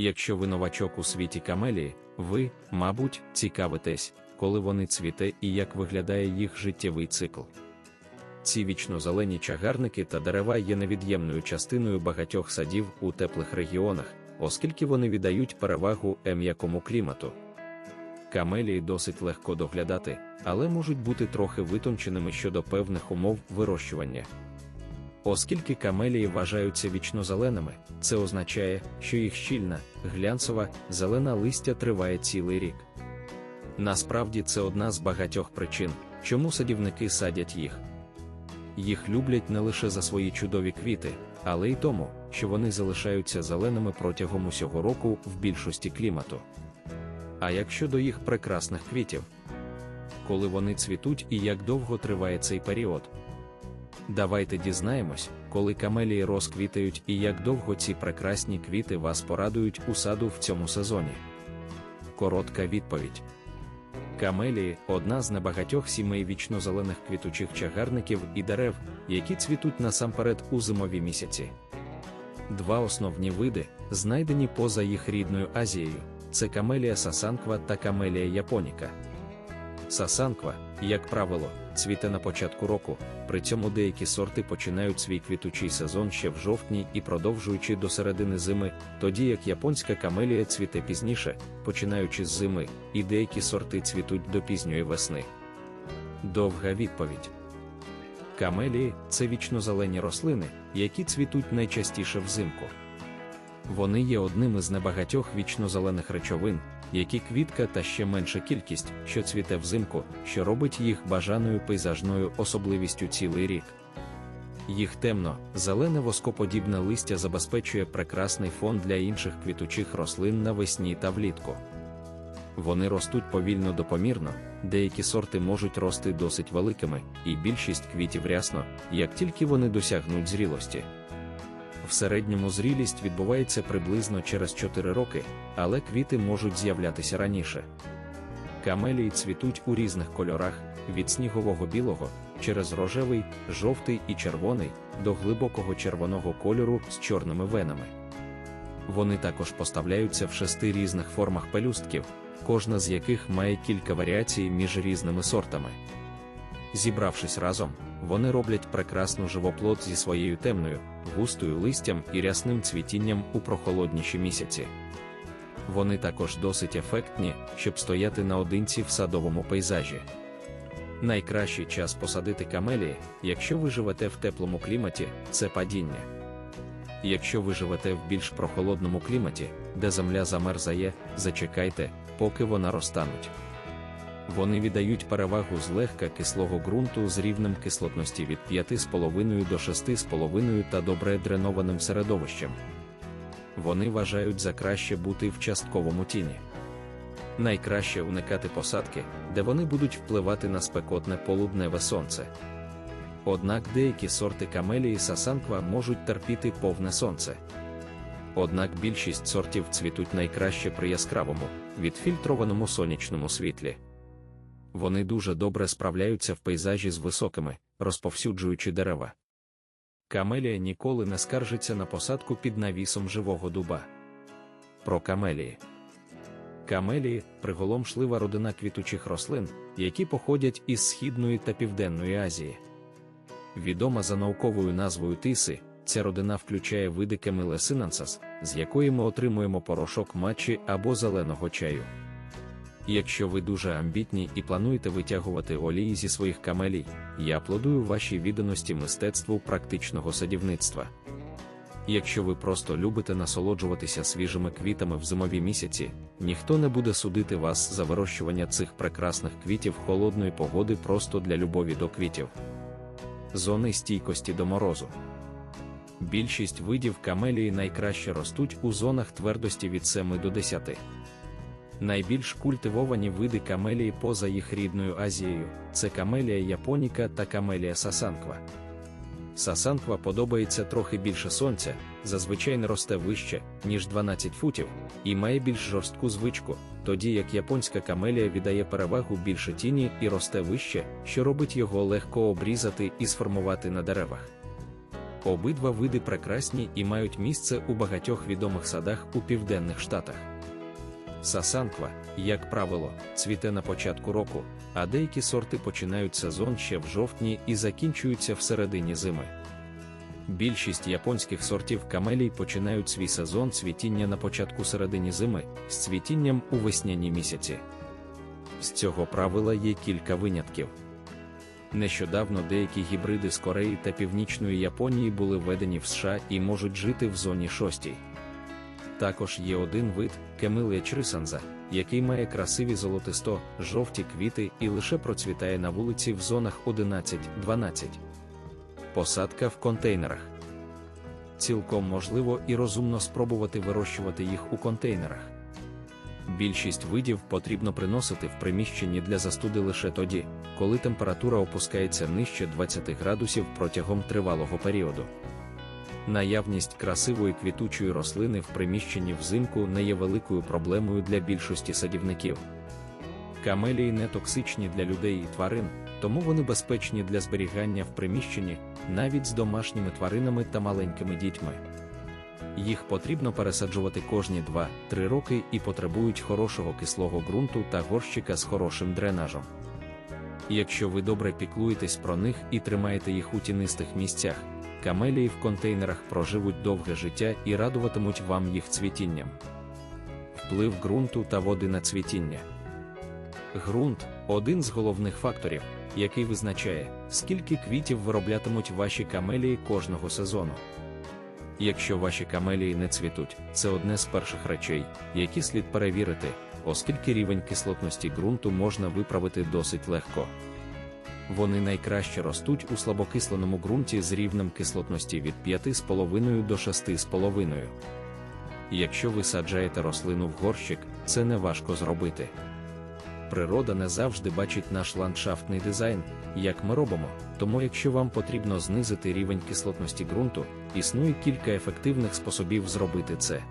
Якщо ви новачок у світі камелії, ви, мабуть, цікавитесь, коли вони цвіте і як виглядає їх життєвий цикл. Ці вічно-зелені чагарники та дерева є невід'ємною частиною багатьох садів у теплих регіонах, оскільки вони віддають перевагу м'якому клімату. Камелії досить легко доглядати, але можуть бути трохи витонченими щодо певних умов вирощування. Оскільки камелії вважаються вічнозеленими, це означає, що їх щільна, глянцева, зелена листя триває цілий рік. Насправді це одна з багатьох причин, чому садівники садять їх. Їх люблять не лише за свої чудові квіти, але й тому, що вони залишаються зеленими протягом усього року в більшості клімату. А як щодо їх прекрасних квітів, коли вони цвітуть і як довго триває цей період? Давайте дізнаємось, коли камелії розквітають і як довго ці прекрасні квіти вас порадують у саду в цьому сезоні. Коротка відповідь. Камелії одна з небагатьох сімей вічно-зелених квітучих чагарників і дерев, які цвітуть насамперед у зимові місяці. Два основні види, знайдені поза їх рідною Азією, це камелія сасанква та камелія японіка. Сасанква, як правило, цвіте на початку року, при цьому деякі сорти починають свій квітучий сезон ще в жовтні і продовжуючи до середини зими, тоді як японська камелія цвіте пізніше, починаючи з зими, і деякі сорти цвітуть до пізньої весни. Довга відповідь. Камелії це вічнозелені рослини, які цвітуть найчастіше взимку. Вони є одним із небагатьох вічнозелених речовин, які квітка та ще менша кількість, що цвіте взимку, що робить їх бажаною пейзажною особливістю цілий рік. Їх темно, зелене воскоподібне листя забезпечує прекрасний фон для інших квітучих рослин навесні та влітку. Вони ростуть повільно допомірно, деякі сорти можуть рости досить великими, і більшість квітів рясно, як тільки вони досягнуть зрілості. В середньому зрілість відбувається приблизно через 4 роки, але квіти можуть з'являтися раніше. Камелії цвітуть у різних кольорах від снігового білого через рожевий, жовтий і червоний до глибокого червоного кольору з чорними венами. Вони також поставляються в шести різних формах пелюстків, кожна з яких має кілька варіацій між різними сортами. Зібравшись разом, вони роблять прекрасну живоплод зі своєю темною, густою листям і рясним цвітінням у прохолодніші місяці. Вони також досить ефектні, щоб стояти наодинці в садовому пейзажі. Найкращий час посадити камелії, якщо ви живете в теплому кліматі, це падіння. Якщо ви живете в більш прохолодному кліматі, де земля замерзає, зачекайте, поки вона розтануть. Вони віддають перевагу з легка кислого ґрунту з рівнем кислотності від 5,5 до 6,5 та добре дренованим середовищем. Вони вважають за краще бути в частковому тіні. Найкраще уникати посадки, де вони будуть впливати на спекотне полудневе сонце. Однак деякі сорти камелії сасанква можуть терпіти повне сонце. Однак більшість сортів цвітуть найкраще при яскравому, відфільтрованому сонячному світлі. Вони дуже добре справляються в пейзажі з високими, розповсюджуючи дерева. Камелія ніколи не скаржиться на посадку під навісом живого дуба. Про камелії. Камелії приголомшлива родина квітучих рослин, які походять із Східної та Південної Азії. Відома за науковою назвою тиси, ця родина включає види Камеле синансас, з якої ми отримуємо порошок матчі або зеленого чаю. Якщо ви дуже амбітні і плануєте витягувати олії зі своїх камелій, я аплодую вашій відданості мистецтву практичного садівництва. Якщо ви просто любите насолоджуватися свіжими квітами в зимові місяці, ніхто не буде судити вас за вирощування цих прекрасних квітів холодної погоди просто для любові до квітів. Зони стійкості до морозу. Більшість видів камелії найкраще ростуть у зонах твердості від 7 до 10. Найбільш культивовані види камелії поза їх рідною Азією це камелія японіка та камелія сасанква. Сасанква подобається трохи більше сонця, зазвичай не росте вище, ніж 12 футів, і має більш жорстку звичку, тоді як японська камелія віддає перевагу більше тіні і росте вище, що робить його легко обрізати і сформувати на деревах. Обидва види прекрасні і мають місце у багатьох відомих садах у південних штатах. Сасанква, як правило, цвіте на початку року, а деякі сорти починають сезон ще в жовтні і закінчуються в середині зими. Більшість японських сортів камелій починають свій сезон цвітіння на початку середині зими з цвітінням у весняні місяці. З цього правила є кілька винятків. Нещодавно деякі гібриди з Кореї та Північної Японії були введені в США і можуть жити в зоні 6. Також є один вид Кемилія чрисанза, який має красиві золотисто, жовті квіти і лише процвітає на вулиці в зонах 11-12. Посадка в контейнерах. Цілком можливо і розумно спробувати вирощувати їх у контейнерах. Більшість видів потрібно приносити в приміщенні для застуди лише тоді, коли температура опускається нижче 20 градусів протягом тривалого періоду. Наявність красивої квітучої рослини в приміщенні взимку не є великою проблемою для більшості садівників. Камелії не токсичні для людей і тварин, тому вони безпечні для зберігання в приміщенні навіть з домашніми тваринами та маленькими дітьми. Їх потрібно пересаджувати кожні 2-3 роки і потребують хорошого кислого ґрунту та горщика з хорошим дренажем. Якщо ви добре піклуєтесь про них і тримаєте їх у тінистих місцях, камелії в контейнерах проживуть довге життя і радуватимуть вам їх цвітінням. Вплив ґрунту та води на цвітіння. Ґрунт один з головних факторів, який визначає, скільки квітів вироблятимуть ваші камелії кожного сезону. Якщо ваші камелії не цвітуть, це одне з перших речей, які слід перевірити, оскільки рівень кислотності ґрунту можна виправити досить легко. Вони найкраще ростуть у слабокисленому ґрунті з рівнем кислотності від 5,5 до 6,5. Якщо ви саджаєте рослину в горщик, це не важко зробити. Природа не завжди бачить наш ландшафтний дизайн, як ми робимо, тому якщо вам потрібно знизити рівень кислотності ґрунту, існує кілька ефективних способів зробити це.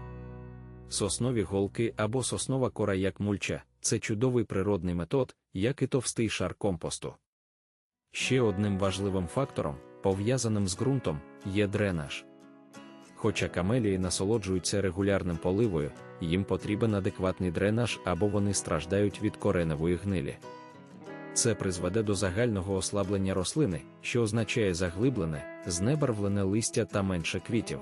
Соснові голки або соснова кора як мульча це чудовий природний метод, як і товстий шар компосту. Ще одним важливим фактором, пов'язаним з ґрунтом, є дренаж. Хоча камелії насолоджуються регулярним поливою, їм потрібен адекватний дренаж або вони страждають від кореневої гнилі. Це призведе до загального ослаблення рослини, що означає заглиблене, знебарвлене листя та менше квітів.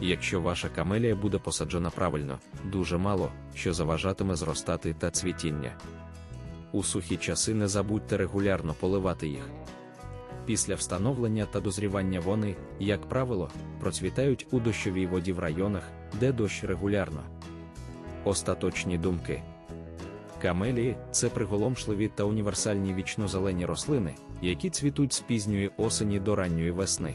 Якщо ваша камелія буде посаджена правильно, дуже мало, що заважатиме зростати та цвітіння. У сухі часи не забудьте регулярно поливати їх. Після встановлення та дозрівання вони, як правило, процвітають у дощовій воді в районах, де дощ регулярно. Остаточні думки. Камелії це приголомшливі та універсальні вічнозелені рослини, які цвітуть з пізньої осені до ранньої весни.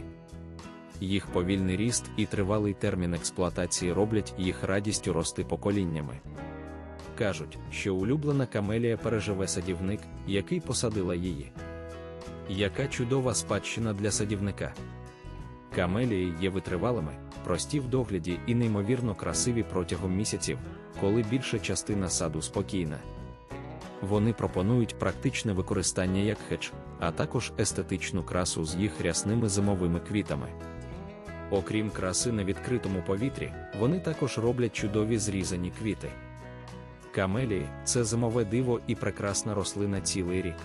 Їх повільний ріст і тривалий термін експлуатації роблять їх радістю рости поколіннями. Кажуть, що улюблена камелія переживе садівник, який посадила її. Яка чудова спадщина для садівника. Камелії є витривалими, прості в догляді і неймовірно красиві протягом місяців, коли більша частина саду спокійна. Вони пропонують практичне використання як хедж, а також естетичну красу з їх рясними зимовими квітами. Окрім краси на відкритому повітрі, вони також роблять чудові зрізані квіти. Камелії це зимове диво і прекрасна рослина цілий рік.